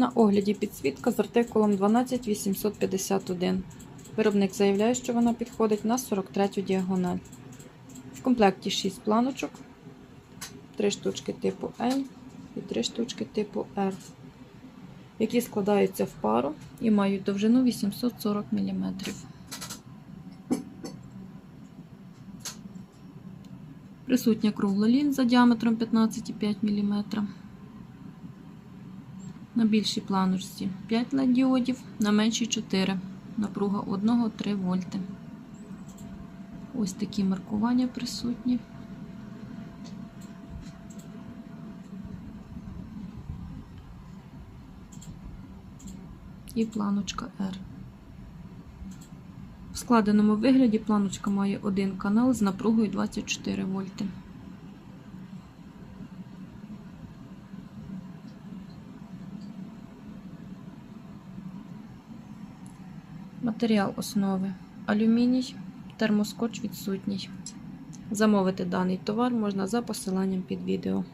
На огляді підсвітка з артикулом 12851. Виробник заявляє, що вона підходить на 43 діагональ. В комплекті 6 планочок, 3 штучки типу L і 3 штучки типу R, які складаються в пару і мають довжину 840 мм. Присутня кругла лінза діаметром 15,5 мм. На більшій планочці 5 LED діодів, на меншій 4. Напруга 1-3 вольти. Ось такі маркування присутні. І планочка R. В складеному вигляді планочка має один канал з напругою 24 вольти. Матеріал основи алюміній, термоскотч відсутній. Замовити даний товар можна за посиланням під відео.